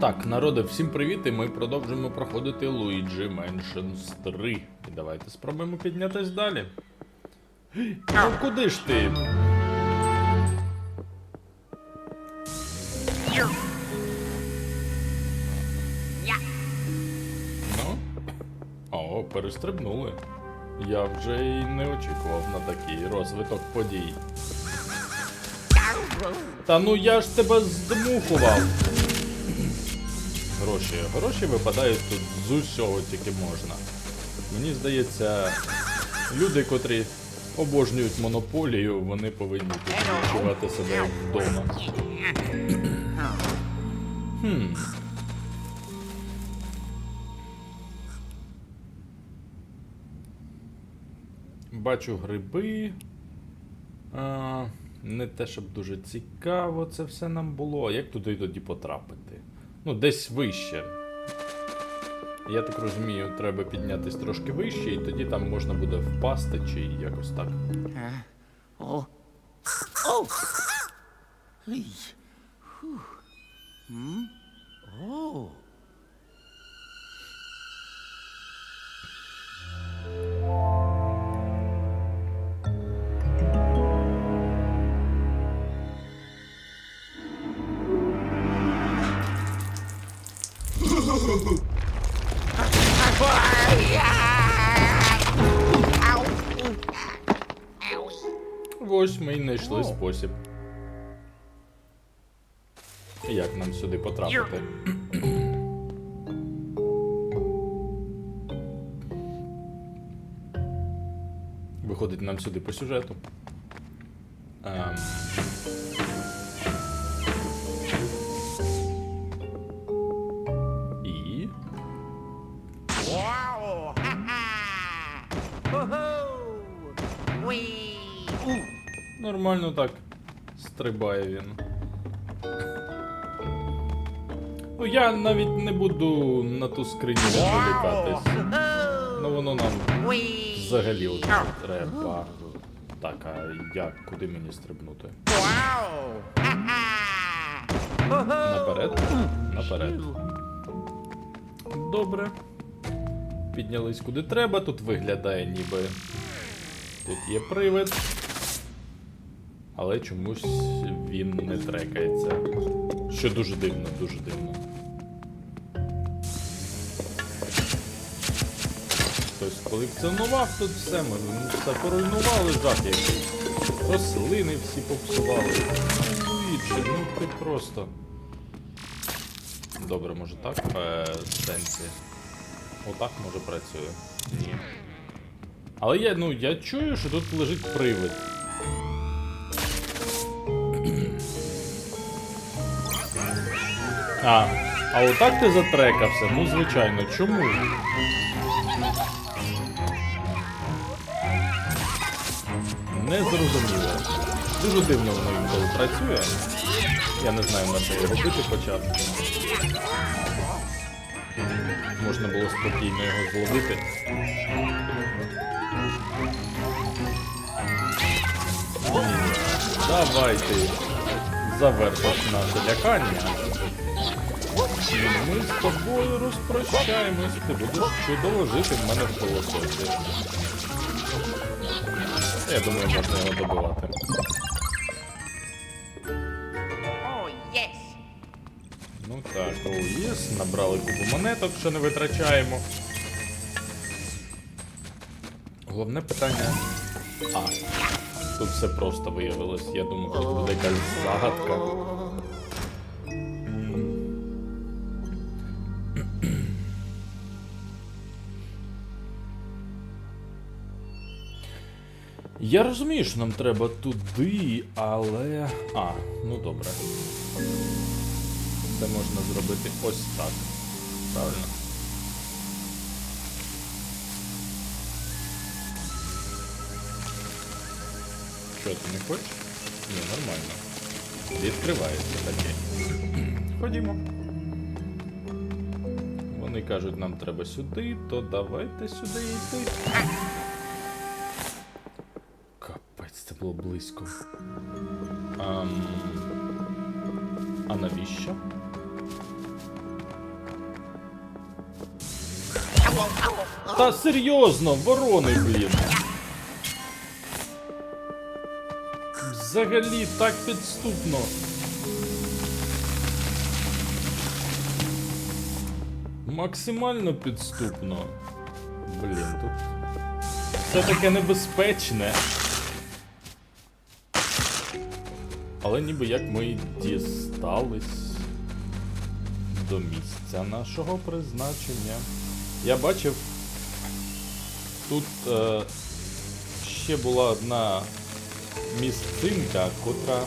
Так, народи, всім привіт, і ми продовжуємо проходити Luigi Mansions 3. І давайте спробуємо піднятись далі. Ну куди ж ти? Ну? О, перестрибнули. Я вже і не очікував на такий розвиток подій. Та ну я ж тебе здмухував. Гроші. Гроші випадають тут з усього тільки можна. Мені здається, люди, котрі обожнюють монополію, вони повинні тут відчувати себе вдома. Хм. Бачу гриби. А, не те, щоб дуже цікаво це все нам було. Як туди тоді потрапити? Ну, десь вище. Я так розумію, треба піднятись трошки вище, і тоді там можна буде впасти чи якось так. О. О. Hey. Whew. М? Oh. Ось ми й знайшли спосіб. Як нам сюди потрапити? Виходить нам сюди по сюжету. Ем. Нормально так стрибає він. Ну, я навіть не буду на ту скриню відволікатись. Ну воно нам взагалі от не треба. Так, а як, куди мені стрибнути? Наперед? Наперед. Добре. Піднялись куди треба, тут виглядає ніби. Тут є привид. Але чомусь він не трекається. Що дуже дивно, дуже дивно. Хтось колекціонував тут все, ми ну, все поруйнували, жах який. Рослини всі попсували. Лучше, ну ти просто. Добре, може так? Е, сенсі. Отак може працює. Ні. Але я, ну, я чую, що тут лежить привид. А, а отак ти затрекався? Ну, звичайно, чому? Не зрозуміло. Дуже дивно воно інколи працює. Я не знаю, на що його робити почав. Можна було спокійно його зловити. Ні, Давай завершиш наше лякання. І ми з тобою розпрощаємось. Ти будеш чудово жити в мене в колосоці. Я думаю, можна його добивати. Ну так, о, єс, набрали купу монеток, що не витрачаємо. Головне питання. А, тут все просто виявилось. Я думав, тут буде якась загадка. Я розумію, що нам треба туди, але. А, ну добре. Це можна зробити ось так. Правильно? Що ти не хочеш? Ні, нормально. Відкривається таке. Ходімо. Вони кажуть, нам треба сюди, то давайте сюди йти було близько. А, а навіщо? Та серйозно, ворони, блін. Взагалі так підступно. Максимально підступно. Блін, тут все таке небезпечне. Але ніби як ми дістались до місця нашого призначення. Я бачив, тут е, ще була одна місцинка, котра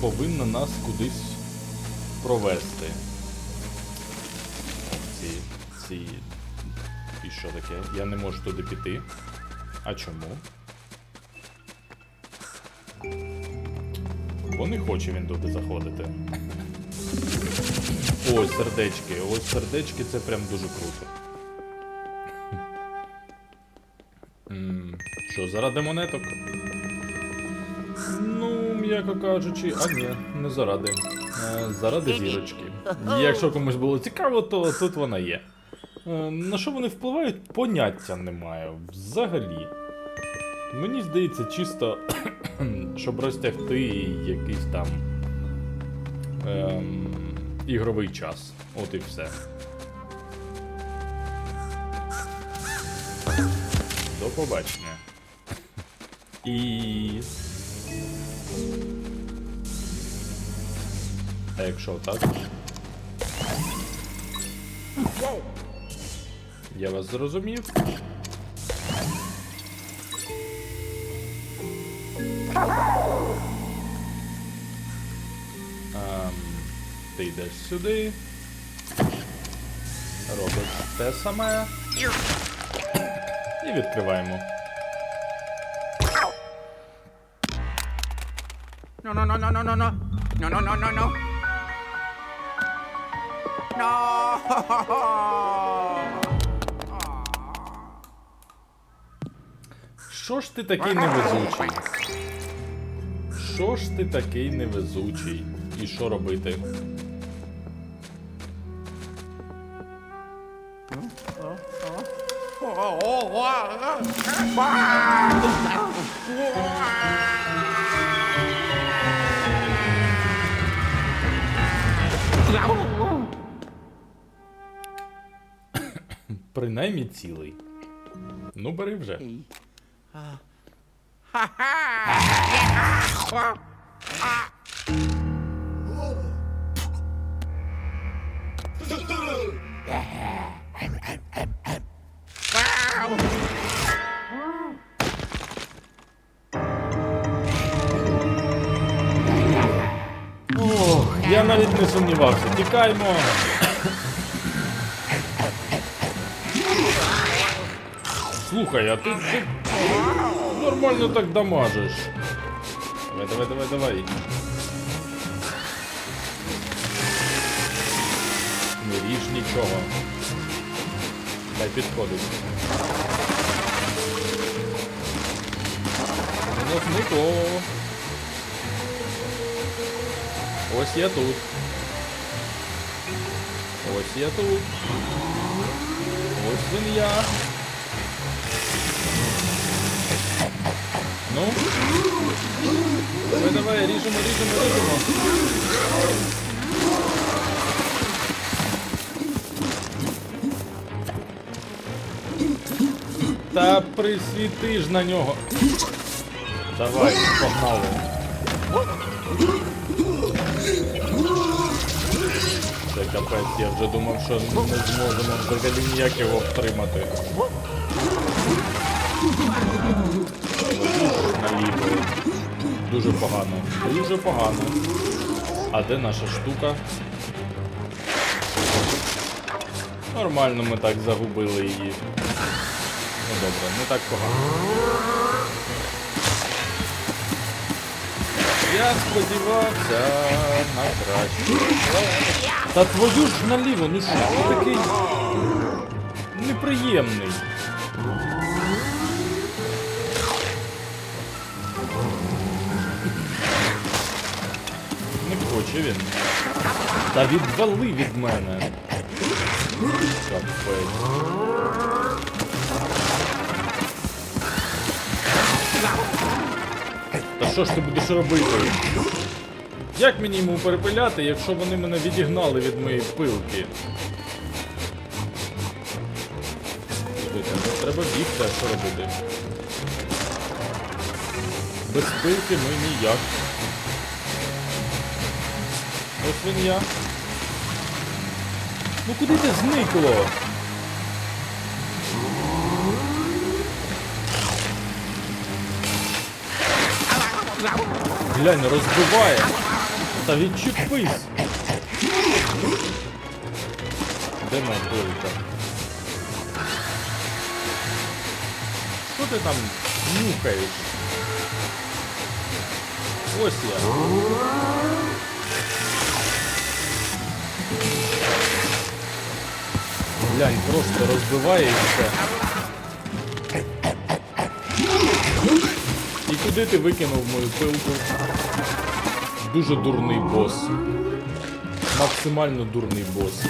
повинна нас кудись провести. Ці. ці. І що таке? Я не можу туди піти. А чому? Бо не хоче він туди заходити. Ось сердечки. Ось сердечки це прям дуже круто. Що, заради монеток? Ну, м'яко кажучи, а ні, не заради. Е, Заради зірочки. Якщо комусь було цікаво, то тут вона є. Е, На що вони впливають, поняття не маю. Взагалі. Мені здається, чисто, щоб розтягти якийсь там ем, ігровий час. От і все. До побачення. І. А якщо так? Я вас зрозумів. Ем, ти йдеш сюди. Робиш те саме. І відкриваємо. No, no, no, no, no, no, no. No, no, no, no, no. No! Що ж ти такий невезучий? Що ж ти такий невезучий? І що робити? Принаймні цілий. Ну, бери вже. Ох, я навіть не сумнівався. Тікаймо. Слухай, а ти, ти нормально так дамажиш. Давай, давай, давай, давай. Не ріж нічого. Дай підходить. Ну, не то. Ось я тут. Ось я тут. Ось він я. Ну. Ріжемо, ріжемо, ріжемо. Та присвіти ж на нього. Давай, погнали. Це капець, я вже думав, що не зможемо взагалі ніяк його втримати. Дуже погано. Дуже погано. А де наша штука? Нормально ми так загубили її. Ну добре, не так погано. Я сподівався на краще. Та твою ж наліво, ну що ти такий неприємний. Хоче він. Та відвали від мене. Та що ж ти будеш робити? Як мені йому перепиляти, якщо вони мене відігнали від моєї пилки? Ну треба бігти, а що робити? Без пилки ми ніяк. Ось він я. Ну куди ти зникло? Глянь, розбиває. Та відчепись. Де моя пилка? Що ти там нюхаєш? Ось я. Глянь, просто розбиває і все. І куди ти викинув мою пилку? Дуже дурний бос. Максимально дурний бос.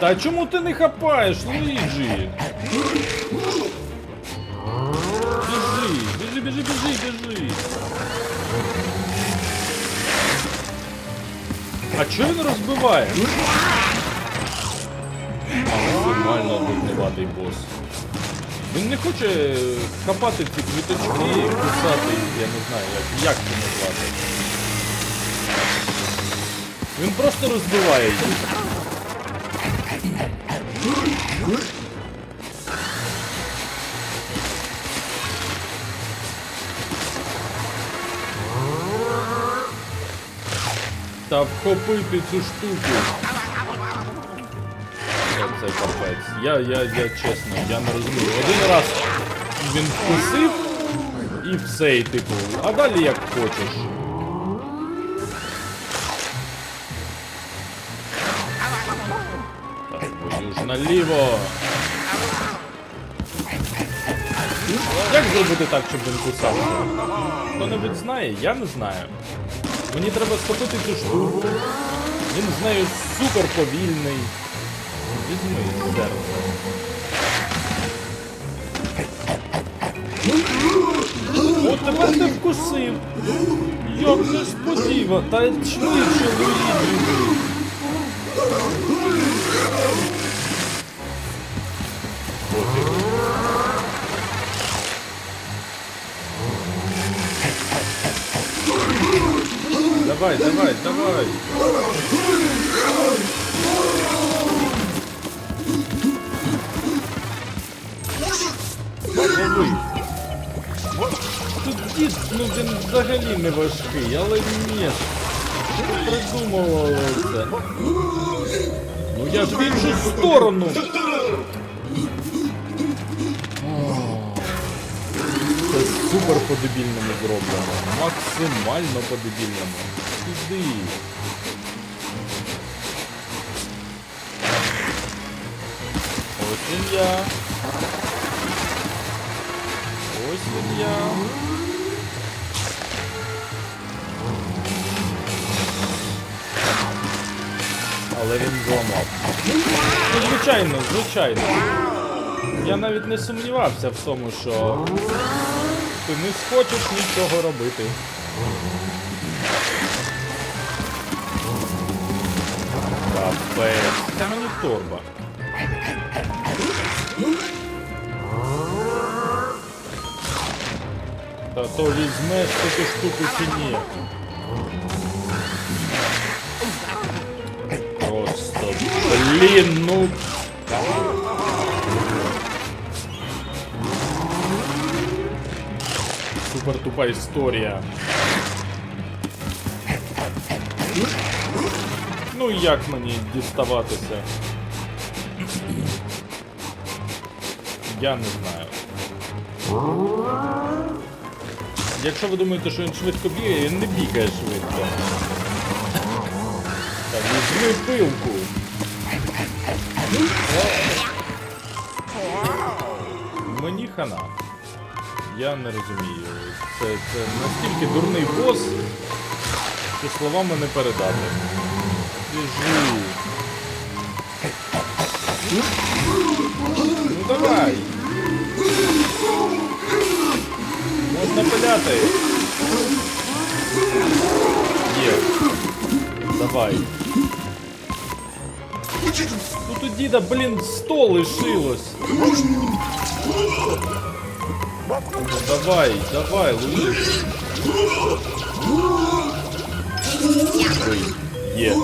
Та чому ти не хапаєш, Луїджі? Біжи, біжи, біжи, біжи, біжи. А чого він розбиває? А, Максимально дурнуватий бос. Він не хоче хапати ці квіточки, кусати, я не знаю, як, як це назвати. Він просто розбиває їх. Та вхопити цю штуку. Це, капець. Я, я, я чесно, я не розумію. Один раз він вкусив і все, і типу, а далі як хочеш. Так, твою ж наліво. Як зробити так, щоб він кусався? Хто-небудь знає? Я не знаю. Мені треба схопити цю штуку. Він з нею супер повільний. Візьми серце. От тепер ти вкусив. Як несподівано. Та й швидше Луїджі. Давай, давай, давай. Тут дід, ну він взагалі не важкий, але ні. Що ти придумувало це? Ну я ж в іншу сторону. Це супер по-дебільному зроблено. Максимально по-дебільному. Іди. Ось він я. Ось він. Але він зламав. Ну, звичайно, звичайно. Я навіть не сумнівався в тому, що ти не схочеш нічого робити. Капець. Це мені торба. Та то візьмеш ти ту штуку чи ні. Просто, блін, ну. Супер тупа історія. Ну як мені діставатися? Я не знаю. Якщо ви думаєте, що він швидко бігає, він не бігає швидко. Так, візьми пилку. Мені хана. Я не розумію. Це, це настільки дурний бос, що словами не передати. Біжи. Ну давай. Можна пиляти. Є. Давай. Тут у діда, блін, сто лишилось. Давай, давай, лови. Ой, Є.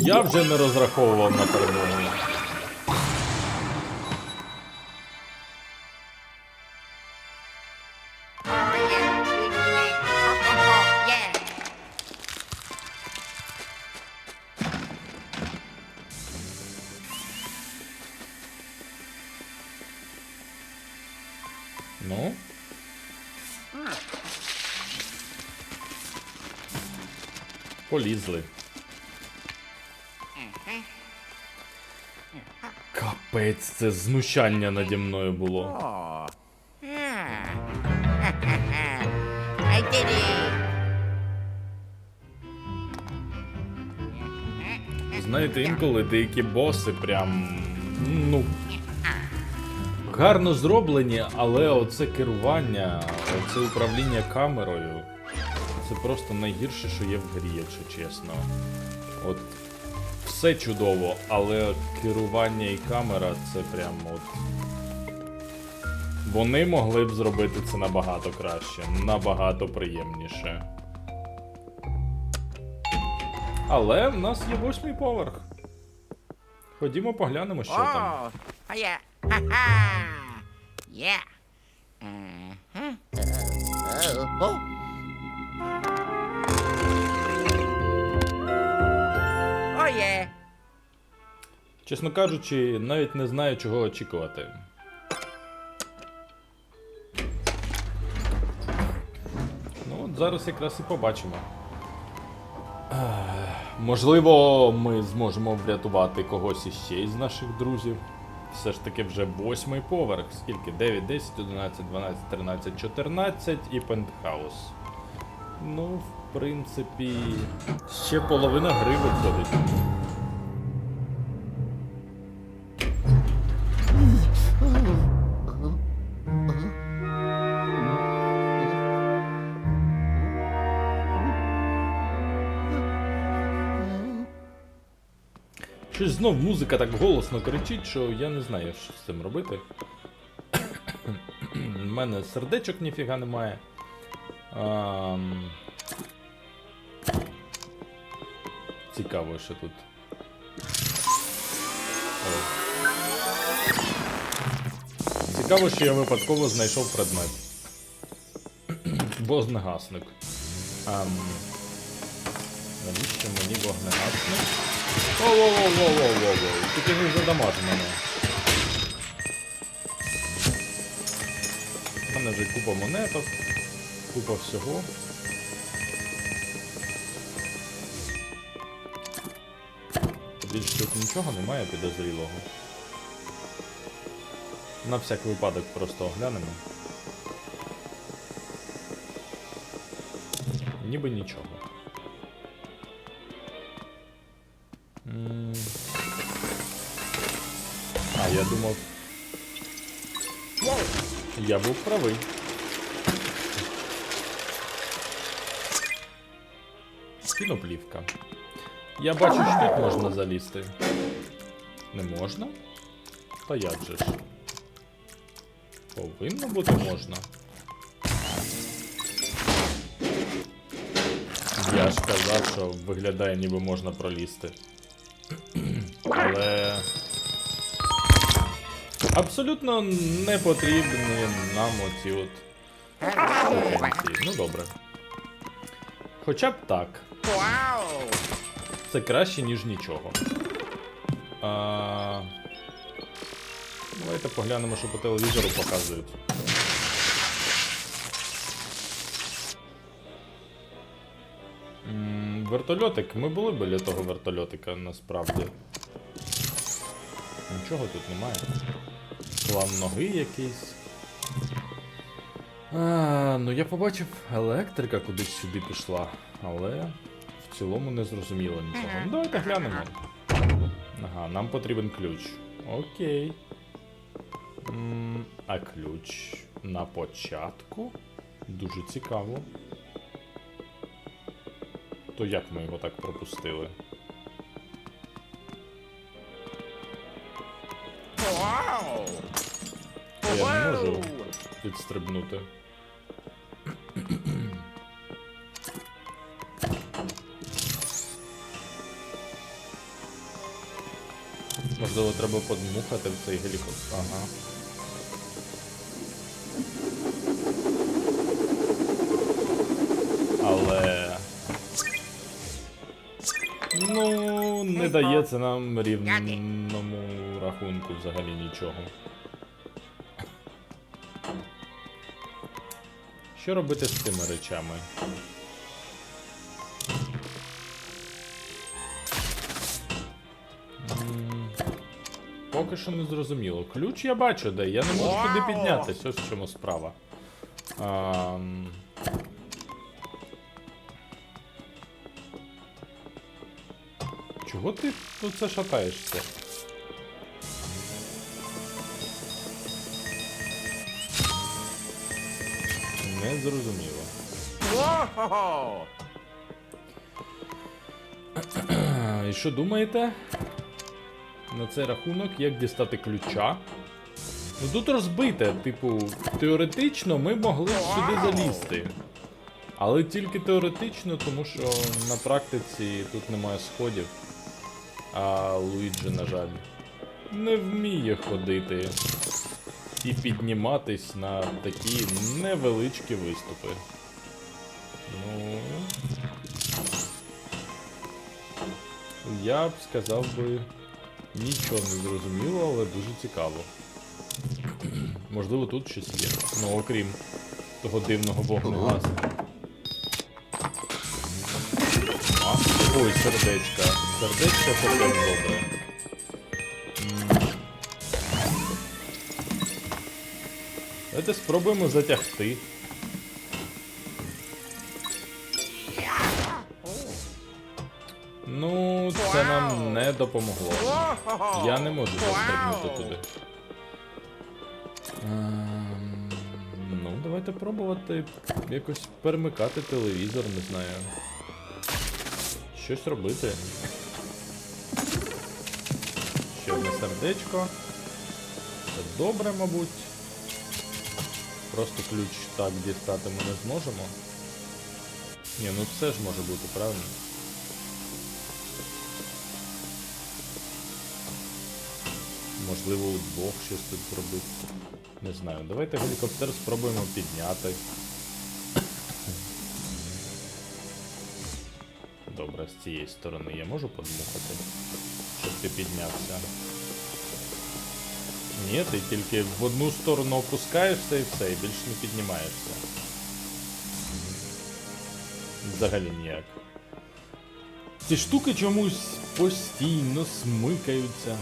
Я вже не розраховував на перемогу. Полізли. Капець, це знущання наді мною було. Знаєте, інколи деякі боси прям. Ну. Гарно зроблені, але оце керування, оце управління камерою. Це просто найгірше, що є в грі, якщо чесно. От все чудово, але керування і камера це прям от. Вони могли б зробити це набагато краще, набагато приємніше. Але в нас є восьмий поверх. Ходімо поглянемо, що там. Oh. Oh, yeah. Ha-ha. Yeah. Чесно кажучи, навіть не знаю, чого очікувати. Ну, от зараз якраз і побачимо. Можливо, ми зможемо врятувати когось іще із наших друзів. Все ж таки вже восьмий поверх. Скільки? 9, 10, 11, 12, 13, 14 і пентхаус. Ну, в принципі, ще половина гри виходить. Щось знов музика так голосно кричить, що я не знаю, що з цим робити. У мене сердечок ніфіга немає. Ам... Цікаво, що тут. О. Цікаво, що я випадково знайшов предмет. Вогнегасник. Ам... Навіщо мені вогнегасник? Воу-воу-воу-воу-воу-воу. Тільки не задамаж мене. У мене вже купа монеток, купа всього. Більше тут нічого немає підозрілого. На всяк випадок просто оглянемо. Ніби нічого. Я думав. Я був правий. Кіноплівка. Я бачу, що тут можна залізти. Не можна? Та як же ж? Повинно бути можна. Я ж казав, що виглядає, ніби можна пролізти. Але. Абсолютно не потрібні нам оці от. Ну добре. Хоча б так. Це краще, ніж нічого. А... Давайте поглянемо, що по телевізору показують. М, Вертольотик. Ми були біля того вертольотика насправді. Нічого тут немає. План ноги якийсь. А, ну я побачив, електрика кудись сюди пішла, але в цілому не зрозуміло нічого. Ну давайте глянемо. Ага, нам потрібен ключ. Окей. М, а ключ на початку? Дуже цікаво. То як ми його так пропустили? Я не можу підстрибнути. Можливо, треба подмухати в цей гелікоптер. Ага. Але. Ну, не дає це нам рівному рахунку взагалі нічого. Що робити з цими речами? Поки що не зрозуміло. Ключ я бачу, де. Я не можу туди Вау! піднятись, ось в чому справа. Ам, Чого ти тут це шатаєшся? Зрозуміло. І що думаєте? На цей рахунок, як дістати ключа? Ну тут розбите, типу, теоретично ми могли б сюди залізти. Але тільки теоретично, тому що на практиці тут немає сходів. А Луїджі, на жаль, не вміє ходити і підніматись на такі невеличкі виступи. Ну. Я б сказав би нічого не зрозуміло, але дуже цікаво. Можливо, тут щось є. Ну, окрім того дивного вогнегасу. Ой, сердечка. Сердечка це добре. Давайте спробуємо затягти. Ну, це нам не допомогло. Я не можу застрибнути туди. Ем, ну, давайте пробувати якось перемикати телевізор, не знаю. Щось робити. Ще одне сердечко. Це добре, мабуть. Просто ключ так дістати ми не зможемо. Ні, ну все ж може бути, правильно? Можливо, удвох щось тут зробити. Не знаю. Давайте гелікоптер спробуємо підняти. Добре, з цієї сторони я можу подмухати, щоб ти піднявся. Ні, ти тільки в одну сторону опускаєшся і все, і більше не піднімаєшся. Взагалі ніяк. Ці штуки чомусь постійно смикаються.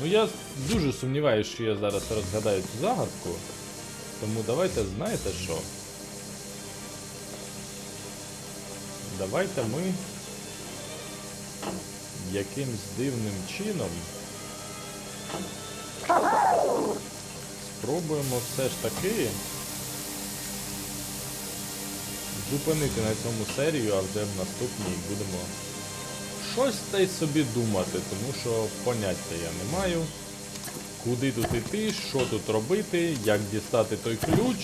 Ну я дуже сумніваюся, що я зараз розгадаю цю загадку. Тому давайте знаєте що? Давайте ми якимсь дивним чином спробуємо все ж таки зупинити на цьому серію, а вже в наступній будемо щось та й собі думати, тому що поняття я не маю. Куди тут іти, що тут робити, як дістати той ключ.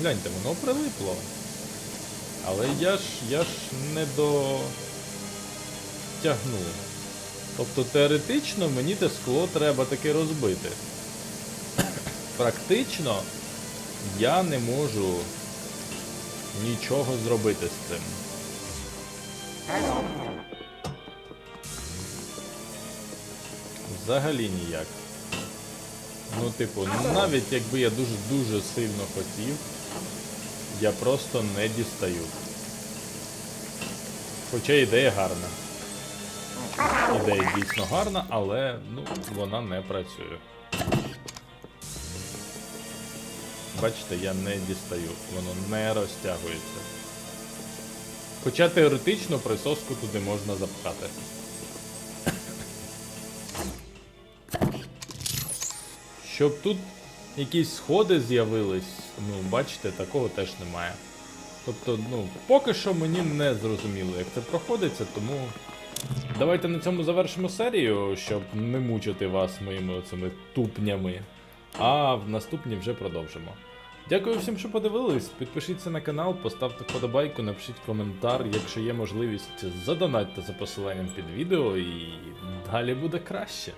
Гляньте, воно прилипло. Але я ж я ж не дотягну. Тобто теоретично мені те скло треба таки розбити. Практично я не можу нічого зробити з цим. Взагалі ніяк. Ну, типу, навіть якби я дуже-дуже сильно хотів, я просто не дістаю. Хоча ідея гарна. Ідея дійсно гарна, але ну, вона не працює. Бачите, я не дістаю, воно не розтягується. Хоча теоретично присоску туди можна запхати. Щоб тут якісь сходи з'явились, ну, бачите, такого теж немає. Тобто, ну, поки що мені не зрозуміло, як це проходиться, тому давайте на цьому завершимо серію, щоб не мучити вас моїми цими тупнями. А в наступній вже продовжимо. Дякую всім, що подивились. Підпишіться на канал, поставте вподобайку, напишіть коментар, якщо є можливість, задонатьте за посиланням під відео і далі буде краще.